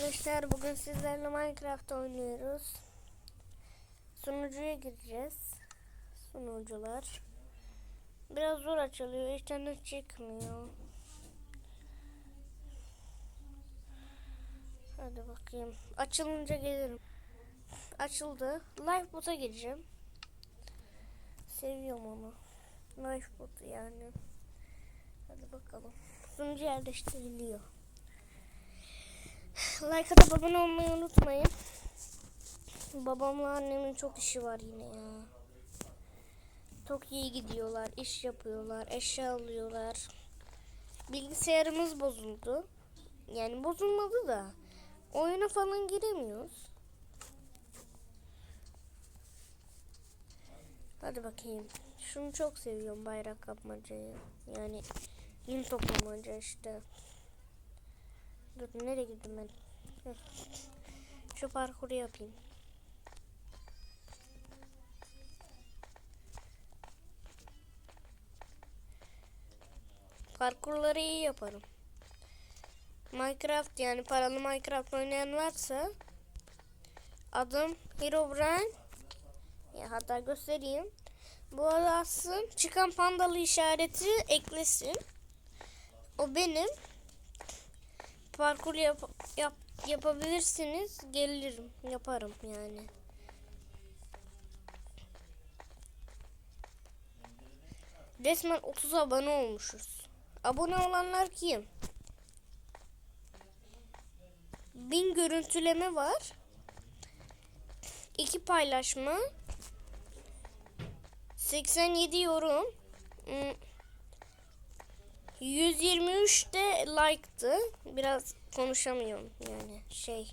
Arkadaşlar bugün sizlerle Minecraft oynuyoruz. Sunucuya gireceğiz. Sunucular. Biraz zor açılıyor. İnternet çıkmıyor. Hadi bakayım. Açılınca gelirim. Açıldı. Lifebot'a gireceğim. Seviyorum onu. Lifebot yani. Hadi bakalım. Sunucu yerleştiriliyor. Like atıp abone olmayı unutmayın. Babamla annemin çok işi var yine ya. Çok iyi gidiyorlar, iş yapıyorlar, eşya alıyorlar. Bilgisayarımız bozuldu. Yani bozulmadı da oyuna falan giremiyoruz. Hadi bakayım. Şunu çok seviyorum bayrak kapmacayı. Yani yün toplamaca işte. Dur nereye gittim ben? Şu parkuru yapayım. Parkurları iyi yaparım. Minecraft yani paralı Minecraft oynayan varsa adım Herobrine ya hatta göstereyim. Bu arada. Çıkan pandalı işareti eklesin. O benim parkur yap, yap yapabilirsiniz. Gelirim, yaparım yani. Resmen 30 abone olmuşuz. Abone olanlar kim? Bin görüntüleme var. İki paylaşma. 87 yorum. Hmm. 123 de like'tı. Biraz konuşamıyorum yani şey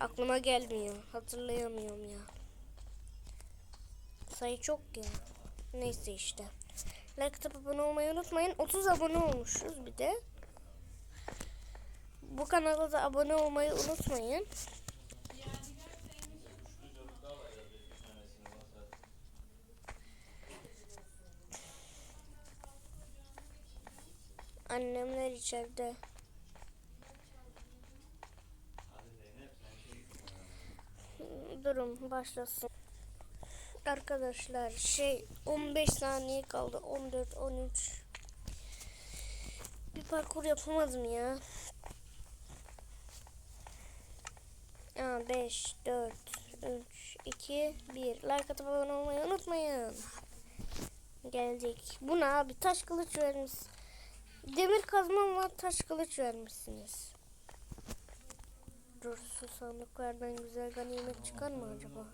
aklıma gelmiyor. Hatırlayamıyorum ya. Sayı çok ya. Neyse işte. Like atıp abone olmayı unutmayın. 30 abone olmuşuz bir de. Bu kanala da abone olmayı unutmayın. Annemler içeride. Durum başlasın. Arkadaşlar şey 15 saniye kaldı. 14 13. Bir parkur yapamadım ya. Aa, 5 4 3 2 1 Like atıp abone olmayı unutmayın. Geldik. Bu ne abi? Taş kılıç vermiş. Demir kazmam var. Taş kılıç vermişsiniz. Dur şu sandıklardan güzel ganimet çıkar mı acaba?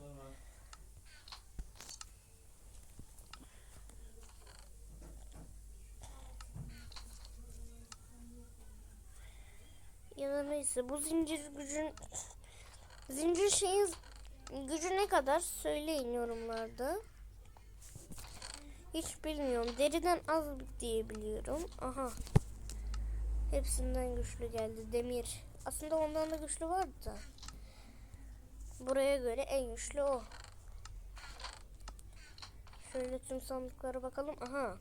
Ya da neyse bu zincir gücün zincir şeyin gücü ne kadar söyleyin yorumlarda. Hiç bilmiyorum. Deriden az diye biliyorum. Aha. Hepsinden güçlü geldi. Demir. Aslında ondan da güçlü vardı da. Buraya göre en güçlü o. Şöyle tüm sandıklara bakalım. Aha.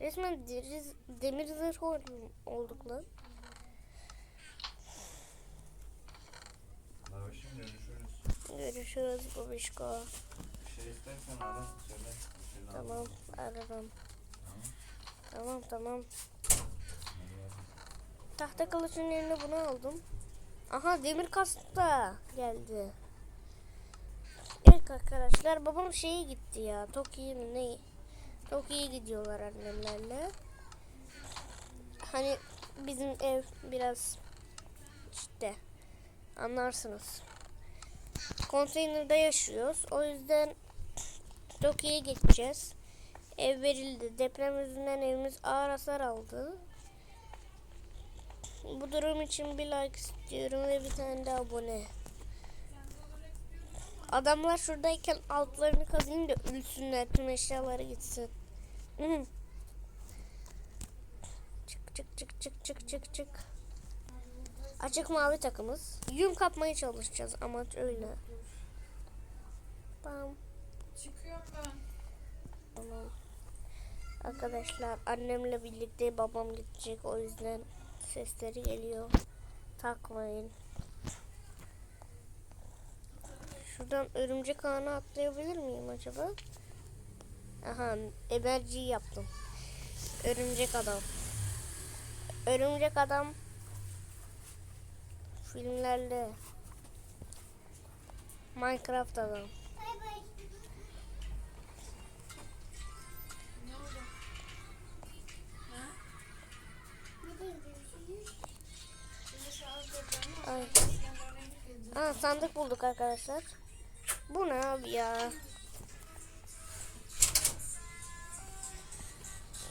Resmen deriz, demir zırh olduk lan. Görüşürüz. Görüşürüz babişko. Tamam ararım. Tamam tamam. Tahta kılıcın yerine bunu aldım. Aha demir kask geldi. Evet arkadaşlar babam şeye gitti ya. Toki'ye mi ne? Toki'ye gidiyorlar annemlerle. Hani bizim ev biraz işte anlarsınız. Konteynerde yaşıyoruz. O yüzden Toki'ye geçeceğiz. Ev verildi. Deprem yüzünden evimiz ağır hasar aldı. Bu durum için bir like istiyorum ve bir tane de abone. Adamlar şuradayken altlarını kazıyım da ölsünler. Tüm eşyaları gitsin. Çık çık çık çık çık çık çık. Açık mavi takımız. Yün kapmaya çalışacağız amaç öyle. Bam. Çıkıyorum ben. Tamam. Arkadaşlar annemle birlikte babam gidecek o yüzden sesleri geliyor. takmayın. Şuradan örümcek ağına atlayabilir miyim acaba? Aha eberciyi yaptım. Örümcek adam. Örümcek adam filmlerde Minecraft adam. Ay. Aa, sandık bulduk arkadaşlar. Bu ne abi ya?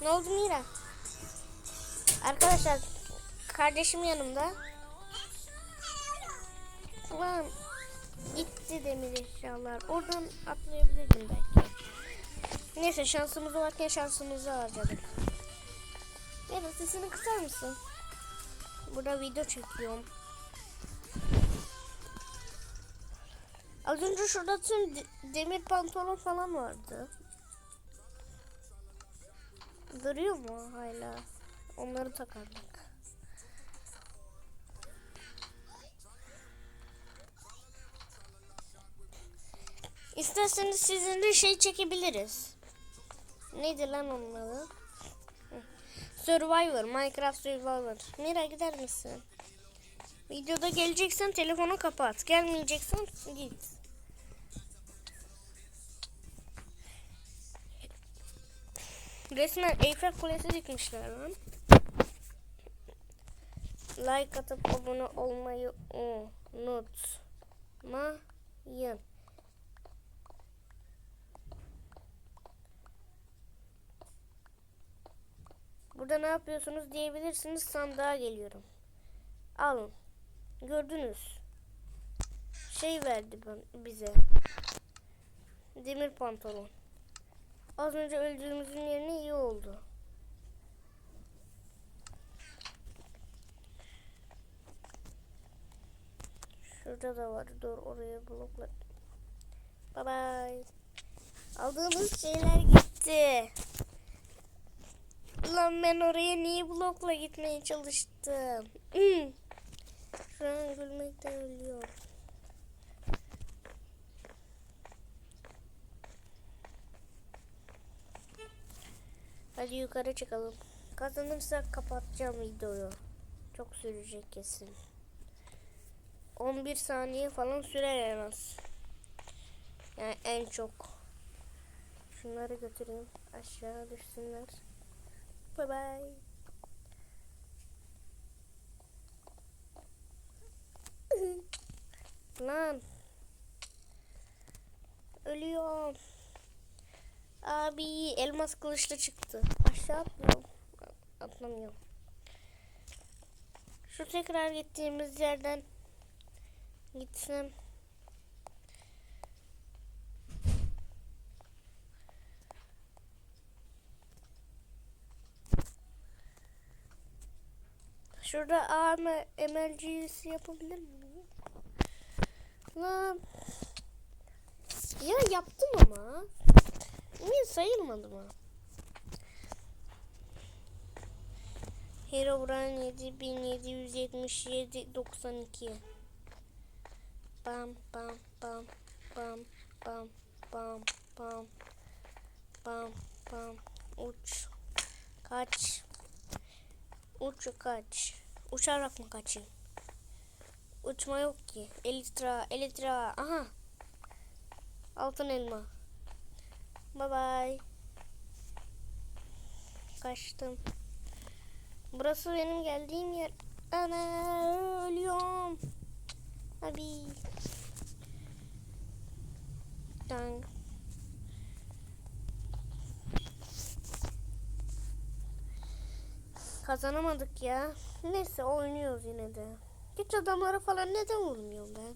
Ne oldu Mira? Arkadaşlar kardeşim yanımda. Ulan gitti demir eşyalar. Oradan atlayabilirdim belki. Neyse şansımız varken şansımızı harcadık. Evet sesini kısar mısın? Burada video çekiyorum. Az önce şurada tüm de- demir pantolon falan vardı. Duruyor mu hala? Onları takardık. İsterseniz sizinle şey çekebiliriz. Neydi lan onun adı? Survivor, Minecraft Survivor. Mira gider misin? Videoda geleceksen telefonu kapat. Gelmeyeceksen git. Resmen Eyfel Kulesi dikmişler lan. Like atıp abone olmayı unutmayın. Burada ne yapıyorsunuz diyebilirsiniz sandığa geliyorum. Alın. Gördünüz. Şey verdi bize. Demir pantolon. Az önce öldüğümüzün yerine iyi oldu. Şurada da var. Dur oraya blokla. Bye bye. Aldığımız şeyler gitti. Lan ben oraya niye blokla gitmeye çalıştım? Hmm. Şu an gülmekten ölüyorum. Hadi yukarı çıkalım. Kazanırsak kapatacağım videoyu. Çok sürecek kesin. 11 saniye falan sürer en az. Yani en çok. Şunları götüreyim. Aşağı düşsünler. Bye bye. Lan. Ölüyorum. Abi elmas kılıçla çıktı. Aşağı atlıyorum. Atlamıyorum. Şu tekrar gittiğimiz yerden gitsem. Şurada AM emergency yapabilir miyim? Lan. Ya yaptım ama. Niye sayılmadı mı? Herobrine 7777 92 Bam bam bam bam bam bam bam bam bam. Uç. Kaç. Uç kaç. Uçarak mı kaçayım? Uçma yok ki. Elitra elitra. Aha. Altın elma Bye bye. Kaçtım. Burası benim geldiğim yer. Ana ölüyorum. Abi. Dang. Kazanamadık ya. Neyse oynuyoruz yine de. Hiç adamlara falan neden vurmuyorum ben?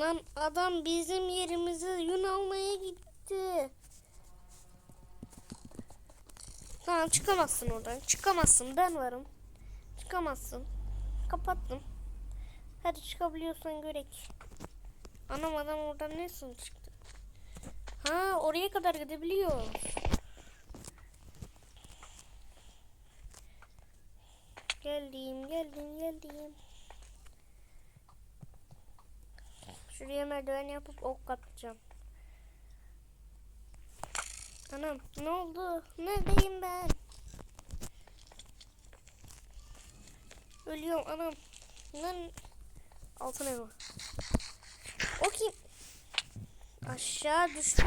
Lan adam bizim yerimize yün almaya gitti. Tamam çıkamazsın oradan. Çıkamazsın ben varım. Çıkamazsın. Kapattım. Hadi çıkabiliyorsan görek. Anam adam oradan ne çıktı? Ha oraya kadar gidebiliyor. Geldim geldim geldim. Şuraya merdiven yapıp ok atacağım. Anam ne oldu? Neredeyim ben? Ölüyorum anam. Lan altın elma. O kim? Aşağı düştüm.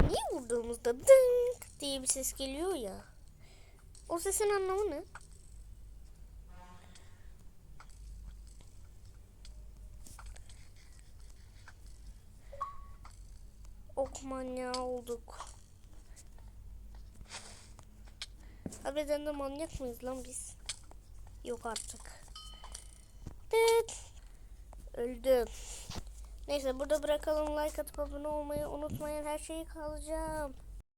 Niye vurduğumuzda dınk diye bir ses geliyor ya? O sesin anlamı ne? Ok manyağı olduk. Harbiden de manyak mıyız lan biz? Yok artık. Tıt. Öldüm. Neyse burada bırakalım. Like atıp abone olmayı unutmayın. Her şeyi kalacağım.